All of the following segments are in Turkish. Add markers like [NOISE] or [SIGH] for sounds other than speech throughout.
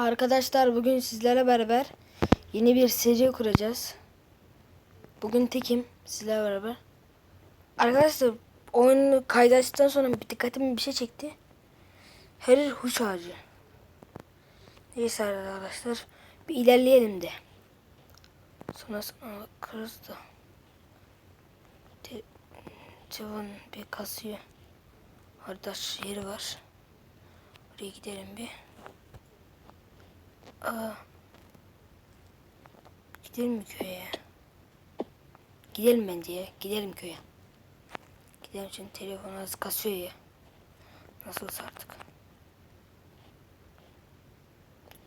Arkadaşlar bugün sizlerle beraber yeni bir seri kuracağız. Bugün tekim sizlerle beraber. Arkadaşlar oyunu kaydaştıktan sonra bir dikkatimi bir şey çekti. Her huş ağacı. Neyse arkadaşlar bir ilerleyelim de. Sonra sonra bakarız da. Çoğun bir kasıyor. Orada yeri var. Oraya gidelim bir. Gidelim mi köye? Gidelim bence ya. Gidelim köye. Gidelim şimdi telefon az kasıyor ya. Nasılsa artık.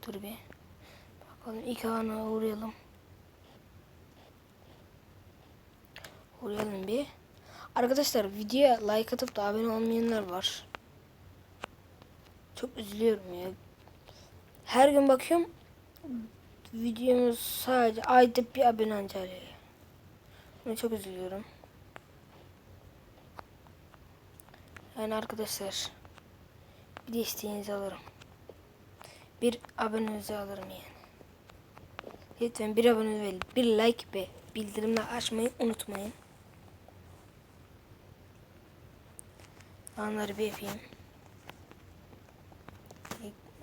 Dur bir. Bakalım ilk ana uğrayalım. Uğrayalım bir. Arkadaşlar videoya like atıp da abone olmayanlar var. Çok üzülüyorum ya. Her gün bakıyorum videomuz sadece ayda bir abone anca alıyor. Buna çok üzülüyorum. Yani arkadaşlar bir de isteğinizi alırım. Bir abonenizi alırım yani. Lütfen bir abone ve bir like ve bildirimleri açmayı unutmayın. Onları bir yapayım.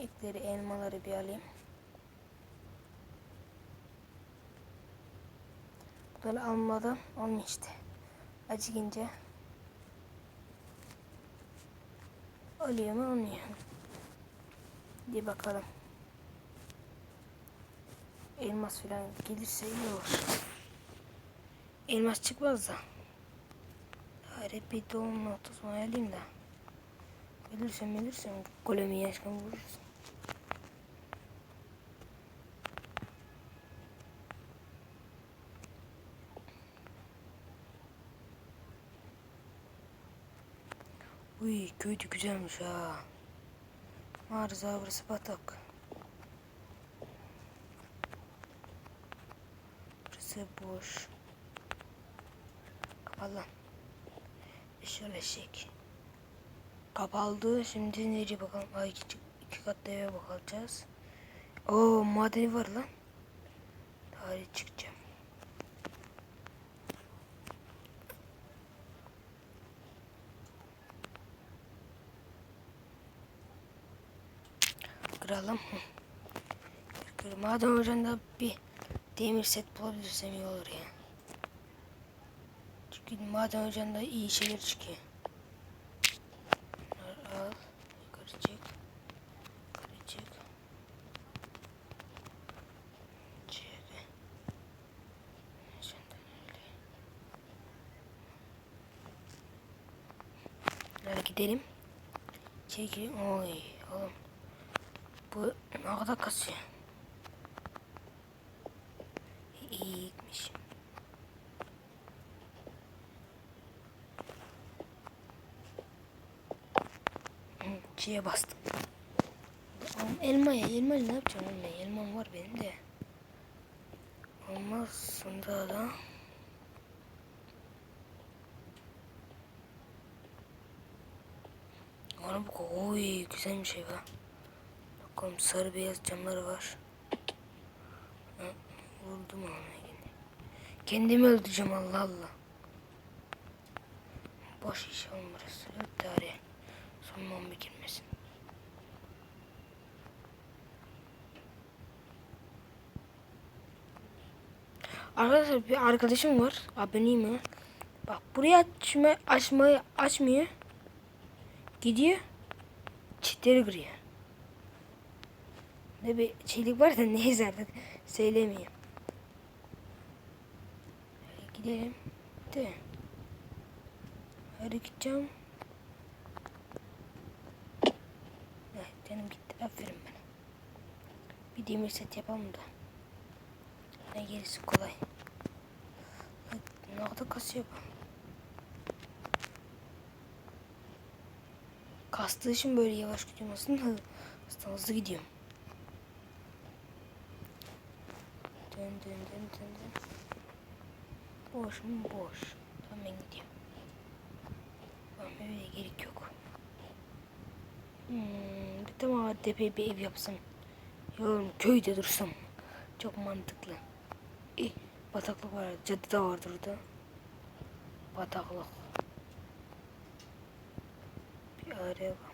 İlkleri elmaları bir alayım. Bunları almadan olmuyor işte. Acıkınca oluyor mu olmuyor. Hadi bakalım. Elmas falan gelirse iyi olur. Elmas çıkmaz da. Bari bir doğum noktası alayım da. Ölürsem ölürsem golemi yaşkan vurursun. Uy köy de güzelmiş ha. Mağarası burası batak. Burası boş. Kapalı. Şöyle şek. Kapaldı. Şimdi nereye bakalım? Ay iki, iki katlı eve bakacağız. Oo madeni var lan. Kıralım. Hı. Kır- Maden ocağında bir demir set bulabilirsem iyi olur ya. Çünkü maden ocağında iyi şeyler çıkıyor. Al. Yukarı çık. Yukarı çık. Çık. Hadi gidelim. Çekil. Oy oğlum. Bu ne kadar kasıyor. İyi gitmiş. Hı, Çiğe bastım. Oğlum elmaya, elmayla ne yapacağım ben? Elmam var benim de. Olmaz sonra da. Oğlum bu oy güzel bir şey var. Bakalım sarı beyaz camları var. Ha, Vurdum onu yine. Kendimi öldüreceğim Allah Allah. Boş iş burası. Dört tane. Son bir girmesin. Arkadaşlar bir arkadaşım var. Aboneyim mi? Bak buraya açma, açmayı açmıyor. Gidiyor. Çitleri kırıyor. Ne bir şeylik var da [LAUGHS] neyse artık söylemeyeyim. Hadi gidelim. De. Hadi gideceğim. Evet canım gitti. Aferin bana. Bir demir set yapalım da. Ne gerisi kolay. Ne kadar kasıyor bu. Kastığı için böyle yavaş gidiyorum aslında aslında hızlı gidiyorum. Dön dön dön dön dön. Boş mu boş. Tamam ben gidiyorum. Tamam öyle gerek yok. Hmm, bir tamam tepe bir ev yapsam. Oğlum köyde dursam. Çok mantıklı. E, bataklık var. Cadı da vardır orada. Bataklık. Bir araya bakmadım.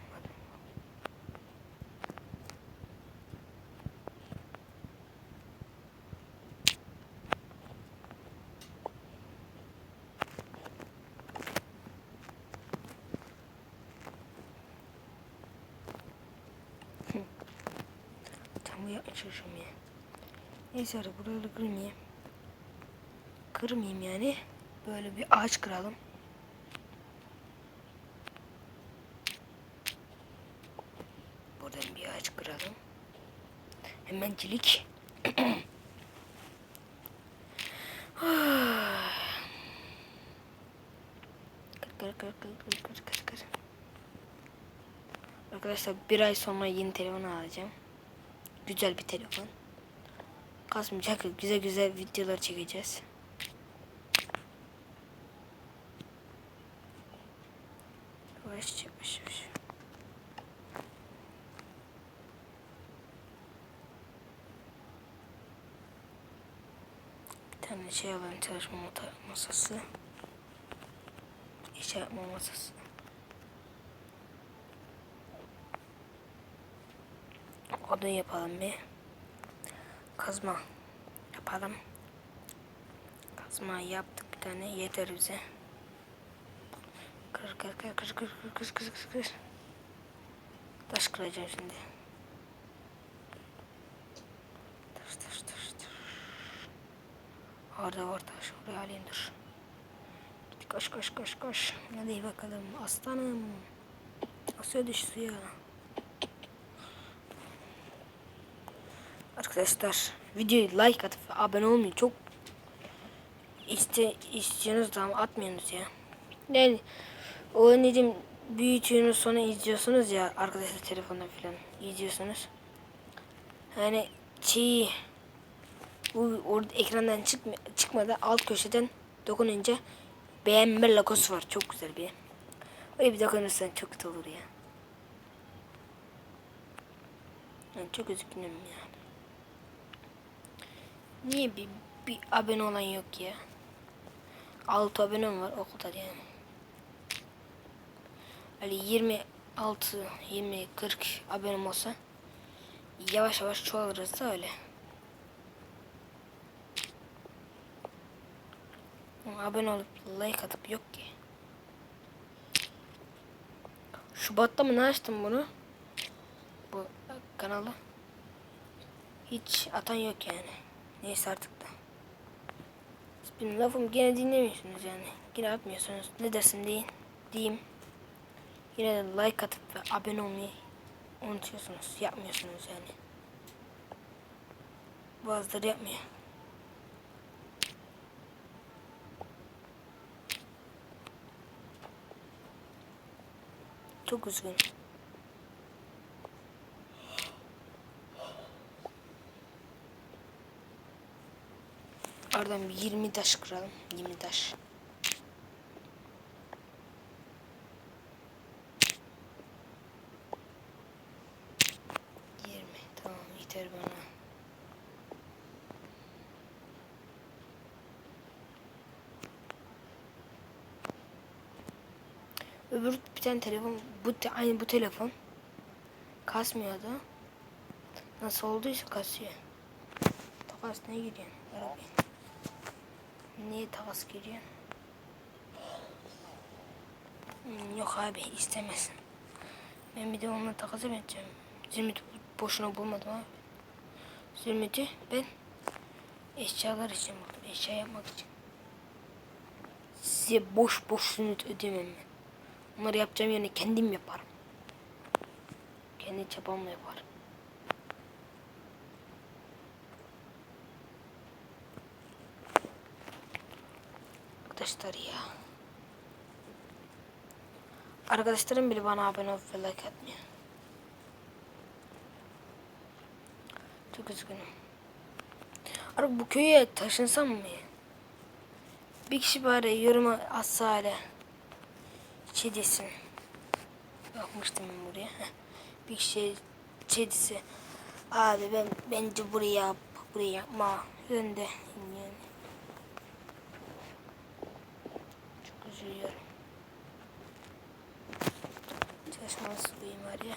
şaşırmışım ya. Neyse hadi buraları kırmayayım. Kırmayayım yani. Böyle bir ağaç kıralım. Buradan bir ağaç kıralım. Hemencilik. kır kır kır kır kır kır kır. Arkadaşlar bir ay sonra yeni telefon alacağım. Güzel bir telefon. Kasmayacak güzel güzel videolar çekeceğiz. Yavaş yavaş yavaş. Bir tane şey alalım çalışma masası. İş yapma masası. Odun yapalım bir. Kazma yapalım. Kazma yaptık bir tane yeter bize. Kır kır kır kır kır kır kır kır kır kır. Taş kıracağım şimdi. Taş taş taş taş. Orada var taş. Oraya alayım dur. Koş koş koş koş. Hadi bakalım aslanım. Asya düş suya. Arkadaşlar videoyu like atıp abone olmayı çok iste istiyorsunuz da atmıyorsunuz ya. Yani o anneciğim büyütüyorsunuz sonra izliyorsunuz ya arkadaşlar telefondan falan izliyorsunuz. Yani şey bu orada ekrandan çıkma, çıkmadı alt köşeden dokununca beğenme logosu var. Çok güzel bir. Öyle bir dokunursan çok kötü olur ya. Yani çok üzgünüm yani. Niye bir, bir abone olan yok ya? 6 abonem var o kadar yani. Öyle 26, 20, 40 abonem olsa yavaş yavaş çoğalırız da öyle. Abone olup like atıp yok ki. Şubat'ta mı ne açtım bunu? Bu kanalı. Hiç atan yok yani. Neyse artık da. Benim lafımı gene dinlemiyorsunuz yani. Yine atmıyorsunuz. Ne dersin deyin. Diyeyim. Yine de like atıp ve abone olmayı unutuyorsunuz. Yapmıyorsunuz yani. Bazıları yapmıyor. Çok üzgünüm. Bir 20 taş kıralım. 20 taş. Yeter bana. Öbür bir tane telefon bu te- aynı bu telefon kasmıyordu. Nasıl olduysa kasıyor. Takas ne gidiyorsun? Arabayı. Niye takas giriyorsun? Hmm, yok abi istemez. Ben bir de onunla takas edeceğim. Zümrüt boşuna bulmadım abi. Zümrüt'ü ben eşyalar için buldum. Eşya yapmak için. Size boş boş zümrüt ödemem ben. Onları yapacağım yerine kendim yaparım. Kendi çabamla yaparım. Arkadaşlar ya. Arkadaşlarım bile bana abone olup ve like atmıyor. Çok üzgünüm. Abi bu köye taşınsam mı? Bir kişi bari yoruma atsa hala. Desin. Bakmıştım ben buraya. Bir kişi dese. Abi ben bence buraya buraya yapma. Yönde yani. Çok üzülüyorum. Ya.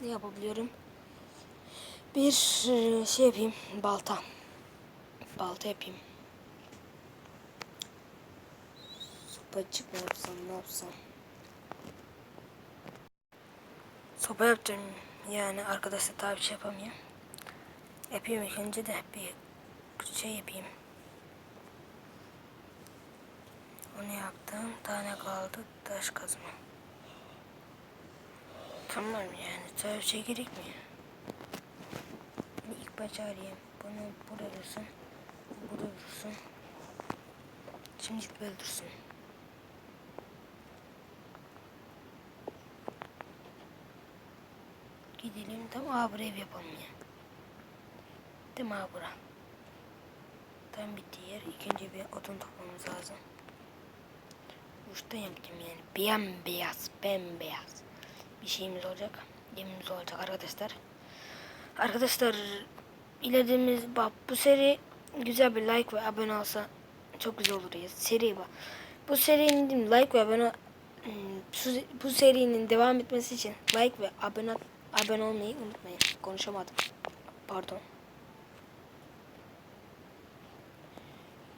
Ne yapabiliyorum? Bir e, şey yapayım. Balta. Balta yapayım. Sopacık mı yapsam ne yapsam? Sopa yapacağım. Yani arkadaşlar tabi şey yapamıyorum. Yapayım ilk önce de bir şey yapayım. Onu yaptım. Tane kaldı. Taş kazma. Tamam yani. Tabi şey gerekmiyor. Şimdi ilk arayayım. Bunu burada dursun. Burada dursun. Şimdi böyle dursun. Gidelim tam buraya ev yapalım ya. Değil mi aha bura? Tam bittiği yer. İlk önce bir odun toplamamız lazım. Uçtan yapacağım yani. Bembeyaz, bembeyaz. Bir şeyimiz olacak. Gemimiz olacak arkadaşlar. Arkadaşlar ilerlediğimiz bak bu seri güzel bir like ve abone olsa çok güzel olur ya. Seri bak. Bu serinin like ve abone Hmm, bu serinin devam etmesi için like ve abone abone olmayı unutmayın. Konuşamadım. Pardon.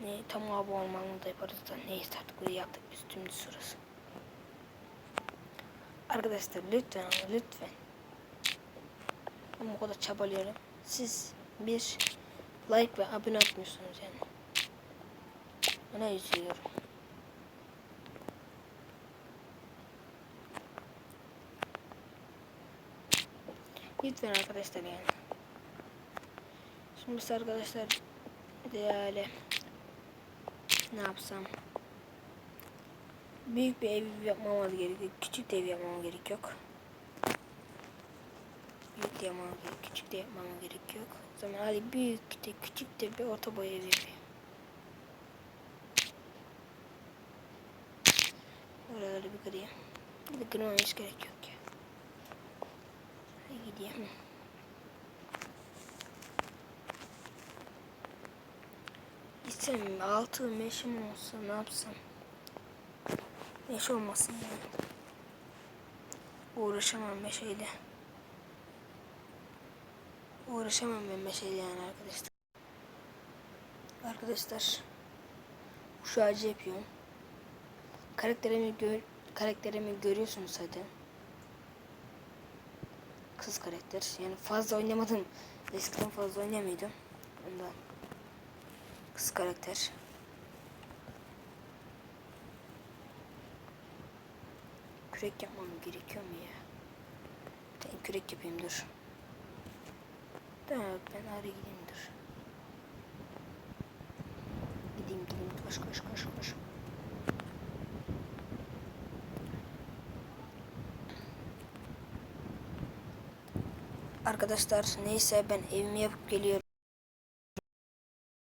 Ne tam abone olmanı da yaparız da neyse artık burayı yaptık tüm sırası. Arkadaşlar lütfen ama lütfen. Ben bu kadar çabalıyorum. Siz bir like ve abone atmıyorsunuz yani. Buna üzülüyorum. Lütfen arkadaşlar yani. Şimdi arkadaşlar değerli ne yapsam büyük bir ev yapmamız gerekiyor. Küçük de ev yapmama gerek yok. Büyük de yapmama gerek, küçük de yapmama gerek yok. O zaman hadi büyük de küçük de bir orta boy ev yapayım. Oraları bir kırayım. Bir de kırmama hiç gerek yok ya. Hadi gideyim. Gitsem altı meşim olsa ne yapsam? Meş olmasın yani. Uğraşamam meşeyle. Uğraşamam ben meşeyle yani arkadaşlar. Arkadaşlar şu ağacı yapıyorum. Karakterimi gör karakterimi görüyorsunuz zaten. Kız karakter. Yani fazla oynamadım. Eskiden fazla oynamıyordum. Ondan. Kız karakter. Kürek yapmam gerekiyor mu ya? Tane kürek yapayım dur. Tamam ben araya gideyim dur. Gideyim gideyim koş koş koş koş. Arkadaşlar neyse ben evimi yapıp geliyorum.